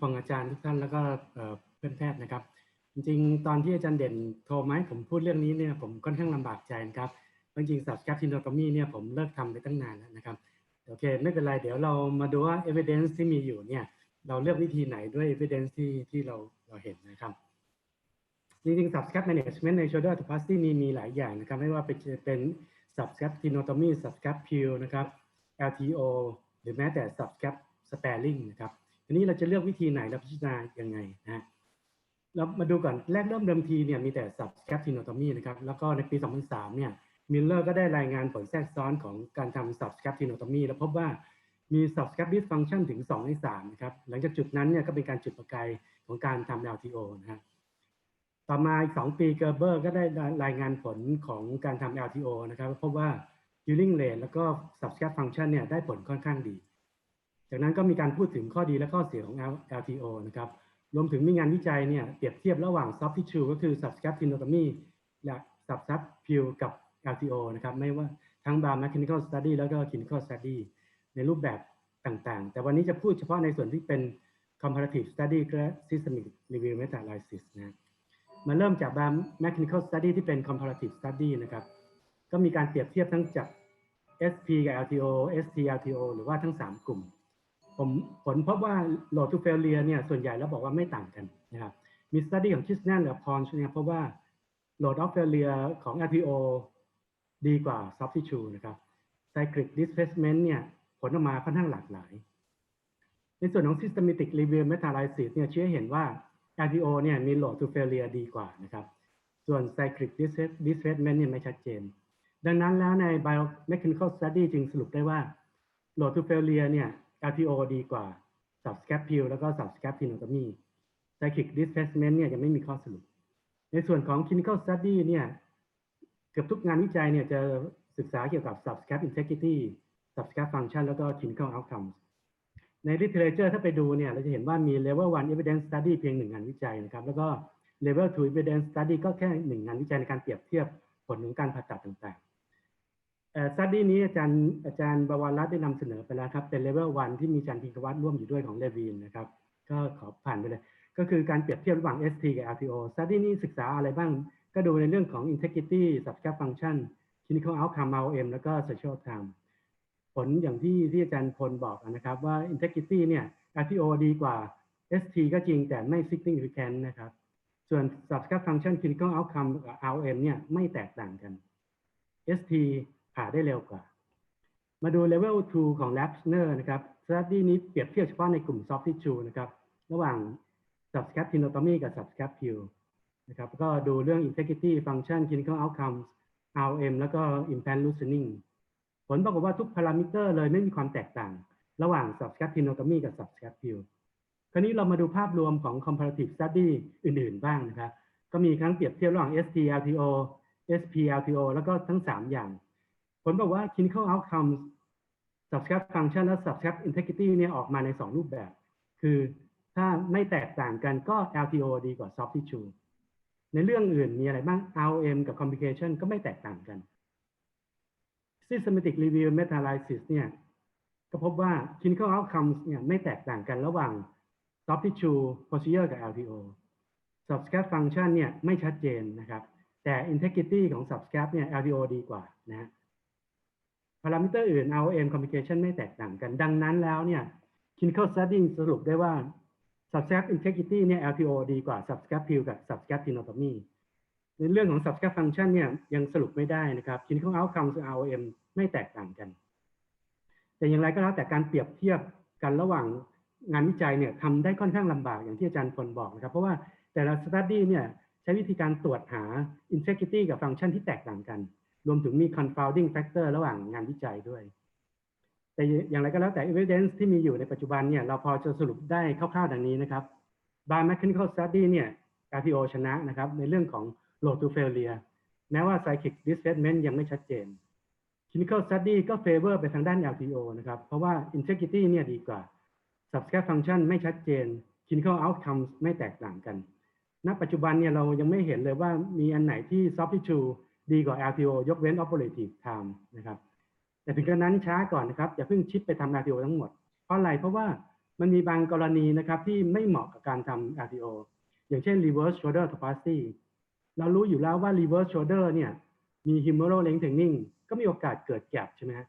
ฟงอาจารย์ทุกท่านแล้วก็เพื่อนแพทย์นะครับ จริงๆ ตอนที่อาจารย์เด่นโทรมาให้ผมพูดเรื่องนี้เนี่ยผมค่อนข้างลำบากใจนะครับจริงๆ subscribe syndrome เนี่ยผมเลิกทำไปตั้งนานแล้วนะครับโอเคไม่เป็นไรเดี๋ยวเรามาดูว่า evidence ที่มีอยู่เนี่ยเราเลือกวิธีไหนด้วย evidence ที่ที่เราเราเห็นนะครับจริงๆ subscribe management ใน shoulder arthroplasty มีมีหลายอย่างนะครับไม่ว่าเป็นเป็น subscribe tenotomy subscribe peel นะครับ LTO หรือแม้แต่ subscribe sparing นะครับ ทีนี้เราจะเลือกวิธีไหนเราพิจารณายังไงนะฮะเรามาดูก่อนแรกเริ่มเดิมทีเนี่ยมีแต่ subscribe tenotomy นะครับแล้วก็ในปี 2003 เนี่ยมิลเลอร์ก็ได้รายงานผลแทรกซ้อนของการทำ subscribe tenotomy แล้วพบว่ามี subscribe f u n c t i o n ถึง 2 ใน 3 นะครับ หลังจากจุดนั้นเนี่ยก็เป็นการจุดประกายของการทำ LTO นะฮะต่อมาอีกสองปีเกอร์เบอร์ก็ได้รายงานผลของการทำ LTO นะครับพบว่า healing rate แล้วก็ subscribe function เนี่ยได้ผลค่อนข้างดี จากนั้นก็มีการพูดถึงข้อดีและข้อเสียของ LTO นะครับรวมถึงมีงานวิจัยเนี่ยเปรียบเทียบระหว่าง soft tissue ก็คือ subscribe tenotomy และ subscribe peel กับ LTO นะครับไม่ว่าทั้ง bar mechanical study แล้วก็ clinical study ในรูปแบบต่างๆ แต่วันนี้จะพูดเฉพาะในส่วนที่เป็น comparative study และ systemic review meta analysis นะมาเริ่มจาก bar mechanical study ที่เป็น comparative study นะครับ ก็มีการเปรียบเทียบทั้งจาก SP กับ LTO ST LTO หรือว่าทั้ง 3 กลุ่ม ผมผลพบว่า load to failure เนี่ยส่วนใหญ่แล้วบอกว่าไม่ต่างกันนะครับมีสต๊าดี้ของคิสแนนและพรชเนี่ยพบว่า load of failure ของ RPO ดีกว่า substitute นะครับ cyclic displacement เนี่ยผลออกมาค่อนข้างหลากหลาย ในส่วนของ systematic review meta-analysis เนี่ยเชื่อเห็นว่า RPO เนี่ยมี load to failure ดีกว่านะครับ ส่วน cyclic displacement เนี่ยไม่ชัดเจน ดังนั้นแล้วใน biomechanical study จึงสรุปได้ว่า load to failure เนี่ย RPO ดีกว่า subscap peel แล้วก็ subscap tenotomy cyclic displacement เนี่ยยังไม่มีข้อสรุป ในส่วนของ clinical study เนี่ยเกือบทุกงานวิจัยเนี่ยจะศึกษาเกี่ยวกับ subscap integrity subscap function แล้วก็ clinical outcomes ใน literature ถ้าไปดูเนี่ยเราจะเห็นว่ามี level 1 evidence study เพียงหนึ่งงานวิจัยนะครับ แล้วก็ level 2 evidence study ก็แค่หนึ่งงานวิจัยในการเปรียบเทียบผลของการผ่าตัดต่าง ๆเอ่อ study นี้อาจารย์อาจารย์บวรรัตน์ได้นำเสนอไปแล้วครับเป็น level 1ที่มีอาจารย์พิงควัตร่วมอยู่ด้วยของเลวินนะครับ ก็ขอผ่านไปเลย ก็คือการเปรียบเทียบระหว่าง ST กับ LTO study นี้ศึกษาอะไรบ้าง ก็ดูในเรื่องของ integrity subscap function clinical outcome ROM แล้วก็ social outcome ผลอย่างที่ที่อาจารย์พลบอกนะครับว่า integrity เนี่ย RTO ดีกว่า ST ก็จริงแต่ไม่ significant นะครับ ส่วน subscribe function clinical outcome ROM เนี่ยไม่แตกต่างกัน ST ผ่าได้เร็วกว่า มาดู level 2ของ Lapsner นะครับ study นี้เปรียบเทียบเฉพาะในกลุ่ม soft tissue นะครับ ระหว่าง subscribe tenotomy กับ subscribe peel นะครับ ก็ดูเรื่อง integrity function clinical outcomes RM แล้วก็ implant loosening ผลปรากฏว่าทุกพารามิเตอร์เลยไม่มีความแตกต่าง ระหว่าง subscribe tenotomy กับ subscribe peel คราวนี้เรามาดูภาพรวมของ comparative study อื่น ๆ บ้างนะครับ ก็มีครั้งเปรียบเทียบระหว่าง ST LTO SP LTO แล้วก็ทั้ง 3 อย่าง ผลบอกว่า clinical outcomes subscribe function และ subscribe integrity เนี่ยออกมาใน 2 รูปแบบ คือถ้าไม่แตกต่างกันก็ LTO ดีกว่า soft tissue ในเรื่องอื่นมีอะไรบ้าง ROM กับ complication ก็ไม่แตกต่างกัน systematic review meta analysis เนี่ยก็พบว่า clinical outcomes เนี่ยไม่แตกต่างกันระหว่าง soft tissue procedure กับ LTO subscribe function เนี่ยไม่ชัดเจนนะครับ แต่ integrity ของ subscribe เนี่ย LTO ดีกว่านะ พารามิเตอร์อื่น ROM complication ไม่แตกต่างกัน ดังนั้นแล้วเนี่ย clinical study สรุปได้ว่า subscribe integrity เนี่ย LTO ดีกว่า subscribe peel กับ subscribe tenotomy ในเรื่องของ subscribe function เนี่ยยังสรุปไม่ได้นะครับ clinical outcomes ROM ไม่แตกต่างกัน แต่อย่างไรก็แล้วแต่การเปรียบเทียบกันระหว่างงานวิจัยเนี่ยทำได้ค่อนข้างลำบากอย่างที่อาจารย์พลบอกนะครับ เพราะว่าแต่ละ study เนี่ยใช้วิธีการตรวจหา integrity กับ function ที่แตกต่างกัน รวมถึงมี confounding factor ระหว่างงานวิจัยด้วย แต่อย่างไรก็แล้วแต่ evidence ที่มีอยู่ในปัจจุบันเนี่ยเราพอจะสรุปได้คร่าวๆดังนี้นะครับ biomechanical study เนี่ย RTO ชนะนะครับในเรื่องของ load to failure แม้ว่า cyclic displacement ยังไม่ชัดเจน clinical study ก็ favor ไปทางด้าน LTO นะครับ เพราะว่า integrity เนี่ยดีกว่า subscribe function ไม่ชัดเจน clinical outcomes ไม่แตกต่างกัน ณ ปัจจุบันเนี่ยเรายังไม่เห็นเลยว่ามีอันไหนที่ soft tissue ดีกว่า LTO ยกเว้น operative time นะครับ แต่ถึงกระนั้นช้าก่อนนะครับ อย่าเพิ่งชิปไปทำ LTO ทั้งหมด เพราะอะไร เพราะว่ามันมีบางกรณีนะครับที่ไม่เหมาะกับการทำ RTO อย่างเช่น reverse shoulder topacity เรารู้อยู่แล้วว่า reverse shoulder เนี่ย มี humeral lengthening ก็มีโอกาสเกิดแก p ใช่ไหมฮะ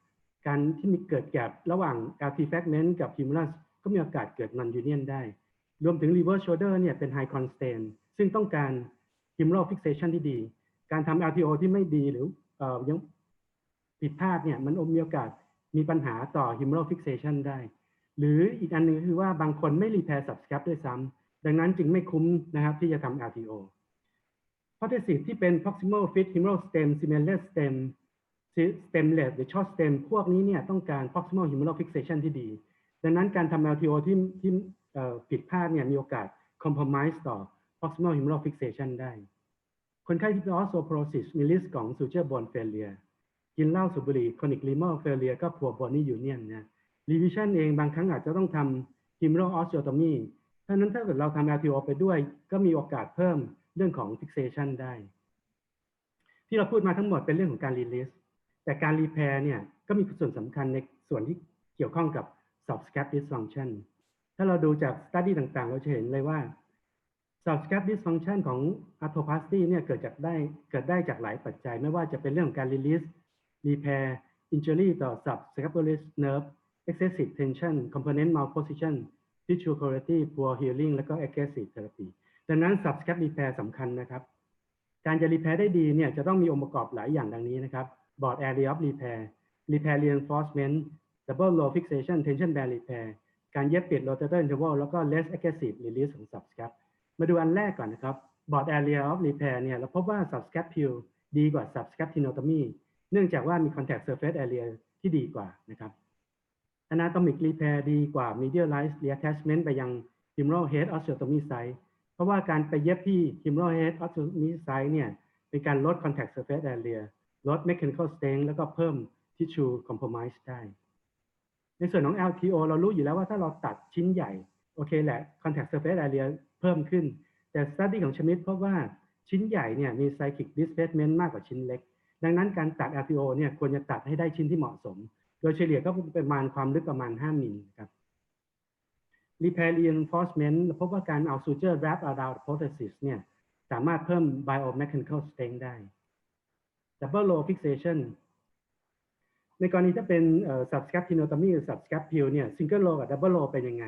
การที่มีเกิดแก p ระหว่าง LT fragment กับ humerus ก็มีโอกาสเกิด non union ได้ รวมถึง reverse shoulder เนี่ยเป็น high constraint ซึ่งต้องการ humeral fixation ที่ดี การทำ LTO ที่ไม่ดีหรืออยังผิดพลาดเนี่ยมันมีโอกาสมีปัญหาต่อ humeral fixation ได้ หรืออีกอันหนึงก็คือว่าบางคนไม่ repair subscap ด้วยซ้ำดังนั้นจึงไม่คุ้มนะครับที่จะทำ LTO ข้อที่สิบที่เป็น proximal fit humeral stem cemelless stem stemless หรือ short stem พวกนี้เนี่ยต้องการ proximal humeral fixation ที่ดี ดังนั้นการทำ LTO ที่ที่ผิดพลาดเนี่ยมีโอกาส compromise ต่อ proximal humeral fixation ได้ คนไข้ที่เป็น osteoporosis มี risk ของ suture bone failure กินเหล้าสูบบุหรี่ chronic renal failure ก็ poor bony union นะ revision เองบางครั้งอาจจะต้องทำ humeral osteotomy เพราะนั้นถ้าเกิดเราทำ LTO ไปด้วย ก็มีโอกาสเพิ่มเรื่องของ fixation ได้ ที่เราพูดมาทั้งหมดเป็นเรื่องของการ release แต่การ repair เนี่ยก็มีส่วนสำคัญในส่วนที่เกี่ยวข้องกับ soft scap dysfunction ถ้าเราดูจาก study ต่างๆ เราจะเห็นเลยว่า soft scap dysfunction ของ arthroplasty เนี่ยเกิดจากได้เกิดได้จากหลายปัจจัย ไม่ว่าจะเป็นเรื่องของการ release repair injury ต่อ subscapularis nerve excessive tension component malposition tissue quality poor healing แล้วก็ aggressive therapy ดังนั้น subscap repair สำคัญนะครับ การจะ repair ได้ดีเนี่ยจะต้องมีองค์ประกอบหลายอย่างดังนี้นะครับ board area of repair repair reinforcement double low fixation tension band repair การเย็บปิด rotator interval แล้วก็ less aggressive release ของ subscap มาดูอันแรกก่อนนะครับ board area of repair เนี่ยเราพบว่า subscap peel ดีกว่า subscap tenotomy เนื่องจากว่ามี contact surface area ที่ดีกว่านะครับ anatomic repair ดีกว่า Medialized reattachment ไปยัง humeral head osteotomy site เพราะว่าการไปเย็บที่ humeral head osteotomy site เนี่ยเป็นการลด contact surface area ลด mechanical strain แล้วก็เพิ่ม tissue compromise ได้ ในส่วนของ LTO เรารู้อยู่แล้วว่าถ้าเราตัดชิ้นใหญ่ โอเคแหละ contact surface area เพิ่มขึ้น แต่ study ของชมิดพบว่าชิ้นใหญ่เนี่ยมี cyclic displacement มากกว่าชิ้นเล็ก ดังนั้นการตัด LTO เนี่ยควรจะตัดให้ได้ชิ้นที่เหมาะสม โดยเฉลี่ยก็ประมาณความลึกประมาณ 5มิลครับ repair reinforcement เราพบว่าการเอา suture wrap around prosthesis เนี่ยสามารถเพิ่ม biomechanical strength ได้ double low fixation ในกรณีถ้าเป็น subscap tenotomy หรือ subscap peel เนี่ย single low กับ double low เป็นยังไง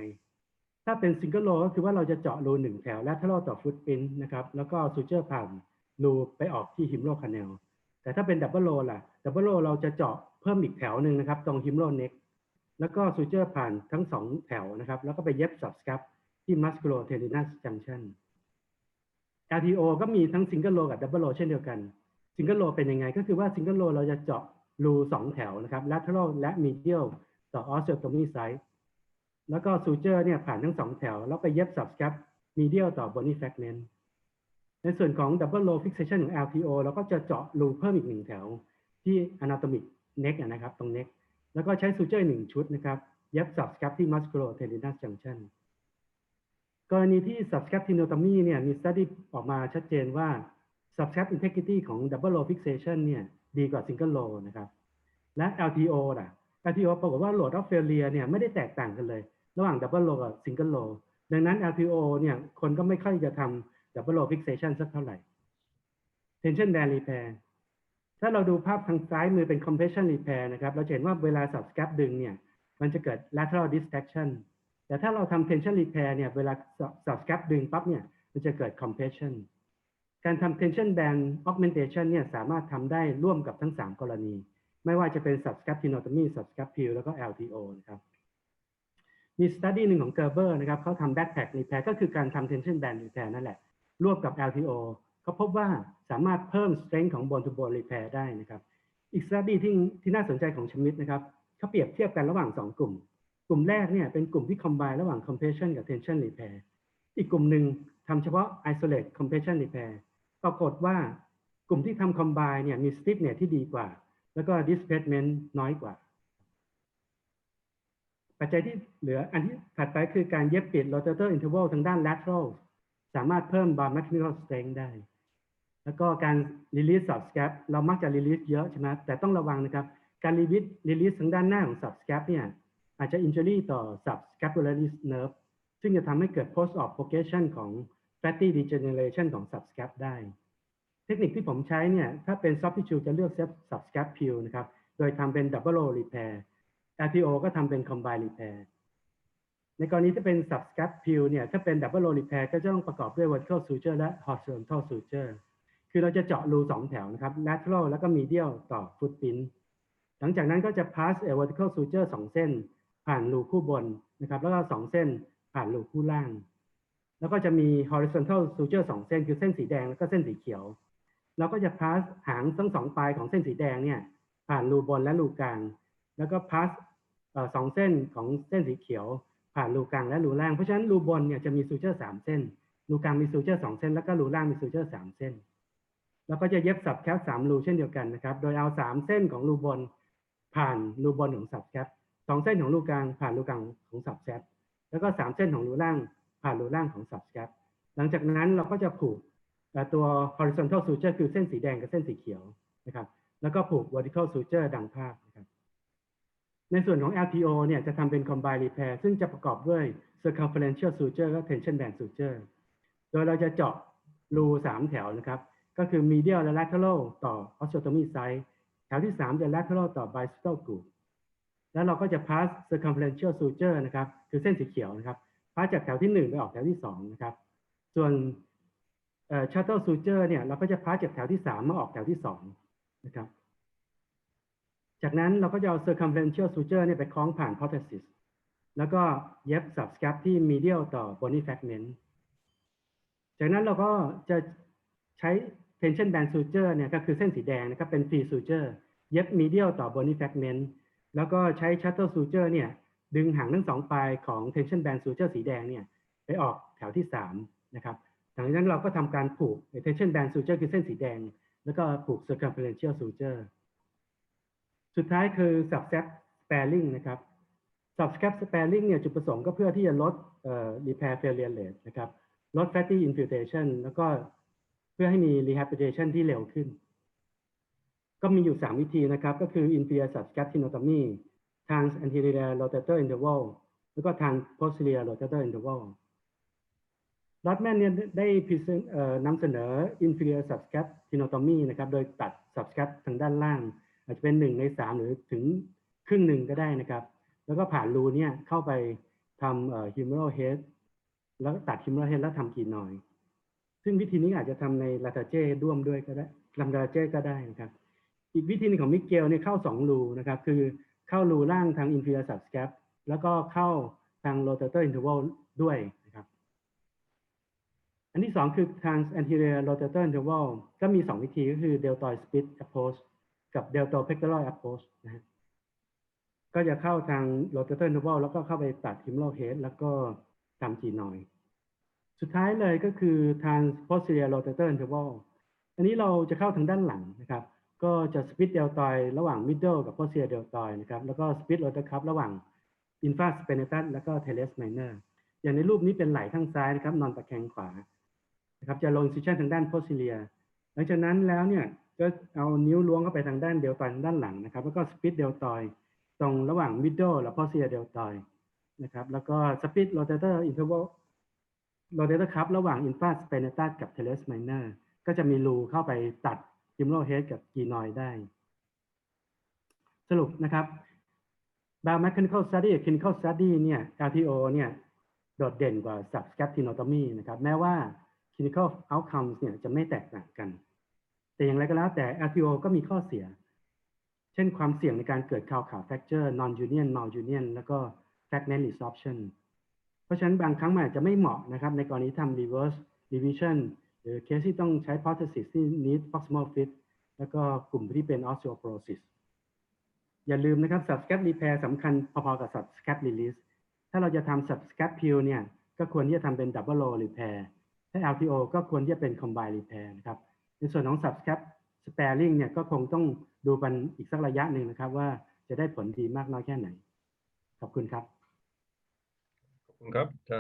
ถ้าเป็น single low ก็คือว่าเราจะเจาะรูหนึ่งแถวและถ้าเราต่อ footprint นะครับ แล้วก็ suture ผ่านรูไปออกที่ humeral canal แต่ถ้าเป็น double low ล่ะ double low เราจะเจาะเพิ่มอีกแถวหนึ่งนะครับ ตรง humeral neck แล้วก็ suture ผ่านทั้งสองแถวนะครับ แล้วก็ไปเย็บ subscap ที่ musculotendinous junction LTO ก็มีทั้ง single low กับ double low เช่นเดียวกัน single low เป็นยังไง ก็คือว่า single low เราจะเจาะรูสองแถวนะครับ lateral และ medial ต่อ osteotomy site แล้วก็ suture เนี่ยผ่านทั้งสองแถว แล้วไปเย็บ subscap medial ต่อ bony fragment ในส่วนของ double low fixation ของ LTO เราก็จะเจาะรูเพิ่มอีกหนึ่งแถว ที่ anatomic neck นะครับ ตรง neck แล้วก็ใช้ suture หนึ่งชุดนะครับ เย็บ subscap ที่ musculotendinous junction กรณีที่ subscap tenotomy เนี่ยมี study ออกมาชัดเจนว่า subscap integrity ของ double low fixation เนี่ยดีกว่า single low นะครับ และ LTO ล่ะ LTO ปรากฏว่า load of failure เนี่ยไม่ได้แตกต่างกันเลย ระหว่างดับเบิลโลกับซิงเกิลโลดังนั้น LPO เนี่ยคนก็ไม่ค่อยจะทำดับเบิลโลฟิกเซชันสักเท่าไหร่ tension band repair ถ้าเราดูภาพทางซ้ายมือเป็น compression repair นะครับ เราเห็นว่าเวลาสับสแคปดึงเนี่ย มันจะเกิด lateral distraction แต่ถ้าเราทำ tension repair เนี่ย เวลาสับสแคปดึงปั๊บเนี่ย มันจะเกิด compression การทำ tension band augmentation เนี่ย สามารถทำได้ร่วมกับทั้ง 3 กรณี ไม่ว่าจะเป็น subscap tenotomy subscap peel แล้วก็ LTO นะครับ มี study หนึ่งของ Gerber นะครับเขาทำ backpack repair ก็คือการทำ tension band repair นั่นแหละ ร่วมกับ LTO เขาพบว่าสามารถเพิ่ม strength ของ bone to bone repair ได้นะครับ อีก study ที่ที่น่าสนใจของชมิดนะครับเขาเปรียบเทียบกันระหว่าง 2 กลุ่ม กลุ่มแรกเนี่ยเป็นกลุ่มที่ combine ระหว่าง compression กับ tension repair อีกกลุ่มหนึ่งทำเฉพาะ isolate compression repair ปรากฏว่ากลุ่มที่ทำ combine เนี่ยมี stiffness ที่ดีกว่า แล้วก็ displacement น้อยกว่า ปัจจัยที่เหลืออันที่ถัดไปคือการเย็บปิด rotator interval ทางด้าน lateral สามารถเพิ่ม biomechanical strength ได้ แล้วก็การ release subscap เรามักจะ release เยอะใช่ไหมแต่ต้องระวังนะครับ การ release release ทางด้านหน้าของ subscap เนี่ยอาจจะ injury ต่อ subscapularis nerve ซึ่งจะทำให้เกิด post op progression ของ fatty degeneration ของ subscap ได้ เทคนิคที่ผมใช้เนี่ยถ้าเป็น soft tissue จะเลือก subscap peel นะครับ โดยทำเป็น double row repair RTO ก็ทำเป็น combine repair ในกรณีที่เป็น subscap peel เนี่ยถ้าเป็น double row repair ก็จะต้องประกอบด้วย vertical suture และ horizontal suture คือเราจะเจาะรูสองแถวนะครับ lateral แล้วก็ medial ต่อ footprint หลังจากนั้นก็จะ pass a vertical suture สองเส้น ผ่านรูคู่บนนะครับแล้วก็สองเส้นผ่านรูคู่ล่าง แล้วก็จะมี horizontal suture สองเส้น คือเส้นสีแดงแล้วก็เส้นสีเขียวเราก็จะ pass หางทั้งสองปลายของเส้นสีแดงเนี่ยผ่านรูบนและรูกลาง แล้วก็ pass สองเส้นของเส้นสีเขียว ผ่านรูกลางและรูล่าง เพราะฉะนั้นรูบนเนี่ยจะมี suture สามเส้น รูกลางมี suture สองเส้น แล้วก็รูล่างมี suture สามเส้น แล้วก็จะเย็บสับแคปสามรูเช่นเดียวกันนะครับ โดยเอาสามเส้นของรูบนผ่านรูบนของสับแคปสองเส้นของรูกลางผ่านรูกลางของสับแคปแล้วก็สามเส้นของรูล่างผ่านรูล่างของสับแคปหลังจากนั้นเราก็จะผูกตัว horizontal suture คือเส้นสีแดงกับเส้นสีเขียวนะครับ แล้วก็ผูก vertical suture ดังภาพนะครับ ในส่วนของ LTO เนี่ยจะทำเป็น combine repair ซึ่งจะประกอบด้วย circumferential suture และ tension band suture โดยเราจะเจาะรูสามแถวนะครับ ก็คือ medial และ lateral ต่อ osteotomy site แถวที่ 3 จะ lateral ต่อ bicycle groove แล้วเราก็จะ pass circumferential suture นะครับ คือเส้นสีเขียวนะครับ pass จากแถวที่ 1 ไปออกแถวที่ 2 นะครับ ส่วน shuttle suture เนี่ยเราก็จะ pass จากแถวที่ 3 มาออกแถวที่ 2 นะครับ จากนั้นเราก็จะเอา circumferential suture เนี่ยไปคล้องผ่าน prosthesis แล้วก็เย็บ subscap ที่ medial ต่อ bony fragment จากนั้นเราก็จะใช้ tension band suture เนี่ยก็คือเส้นสีแดงนะครับเป็น free suture เย็บ medial ต่อ bony fragment แล้วก็ใช้ shuttle suture เนี่ยดึงหางทั้งสองปลายของ tension band suture สีแดงเนี่ยไปออกแถวที่ 3 นะครับหลังจากนั้นเราก็ทำการผูก tension band suture คือเส้นสีแดง แล้วก็ผูก circumferential suture สุดท้ายคือ subscap sparing นะครับ subscap sparing เนี่ยจุดประสงค์ก็เพื่อที่จะลด repair failure rate นะครับลด fatty infiltration แล้วก็เพื่อให้มี rehabilitation ที่เร็วขึ้น ก็มีอยู่ 3 วิธีนะครับ ก็คือ inferior subscapinotomy ทาง anterior rotator interval แล้วก็ทาง posterior rotator interval รัดแมนเนี่ยได้นำเสนอ inferior subscapinotomy นะครับ โดยตัด subscap ทางด้านล่าง อาจจะเป็น1ใน3หรือถึงครึ่งหนึ่งก็ได้นะครับ แล้วก็ผ่านรูเนี่ยเข้าไปทำเอ่อ humeral head แล้วตัด humeral head แล้วทำกีนอย ซึ่งวิธีนี้อาจจะทำในลาตาเจ้ร่วมด้วยก็ได้ลำลาตาเจ้ก็ได้นะครับ อีกวิธีหนึงของมิเกลเนี่ยเข้า2รูนะครับ คือเข้ารูล่างทาง inferior subscap แล้วก็เข้าทาง rotator interval ด้วยนะครับ อันที่2คือทาง anterior rotator interval ก็มี2วิธีก็คือ deltoid split approach กับ deltopectoral approach นะฮะก็จะเข้าทาง rotator interval แล้วก็เข้าไปตัด humeral head แล้วก็ทำจีนอย สุดท้ายเลยก็คือทาง posterior rotator interval อันนี้เราจะเข้าทางด้านหลังนะครับ ก็จะ split deltoid ระหว่าง middle กับ posterior deltoid นะครับแล้วก็ split rotator cuff ระหว่าง infraspinatus แล้วก็ teres minor อย่างในรูปนี้เป็นไหล่ข้างซ้ายนะครับ นอนตะแคงขวานะครับจะลง incision ทางด้าน posterior หลังจากนั้นแล้วเนี่ย ก็เอานิ้วล้วงเข้าไปทางด้านเดลตอยด้านหลังนะครับ แล้วก็สปิดเดลตอยตรงระหว่างมิดเดิลและพอเซียเดลตอยนะครับ แล้วก็สปิดโรเตเตอร์อินเทอร์วลโรเตเตอร์ครับระหว่างอินฟาสเปเนตัสกับเทเลสไมเนอร์ก็จะมีรูเข้าไปตัดกิมโลเฮดกับกีนอยได้ สรุปนะครับ biomechanical study กับ clinical study เนี่ย RTO เนี่ย โดดเด่นกว่า subscaptinotomy นะครับ แม้ว่า clinical อัลคัมส์เนี่ยจะไม่แตกต่างกัน แต่อย่างไรก็แล้วแต่ RTO ก็มีข้อเสีย เช่นความเสี่ยงในการเกิดข่าวข่าว fracture non union mal union แล้วก็ fragment resorption เพราะฉะนั้นบางครั้งมันอาจจะไม่เหมาะนะครับ ในกรณีทำ reverse revision หรือเคสที่ต้องใช้ prosthesis ที่ need proximal fit แล้วก็กลุ่มที่เป็น osteoporosis อย่าลืมนะครับ subscap repair สำคัญพอๆกับ subscap release ถ้าเราจะทำ subscap peel เนี่ย ก็ควรที่จะทำเป็น double row repair ถ้า LTO ก็ควรที่จะเป็น combine repair นะครับ ในส่วนของ subscap sparing เนี่ยก็คงต้องดูกันอีกสักระยะหนึ่งนะครับ ว่าจะได้ผลดีมากน้อยแค่ไหน ขอบคุณครับ ขอบคุณครับอาจารย์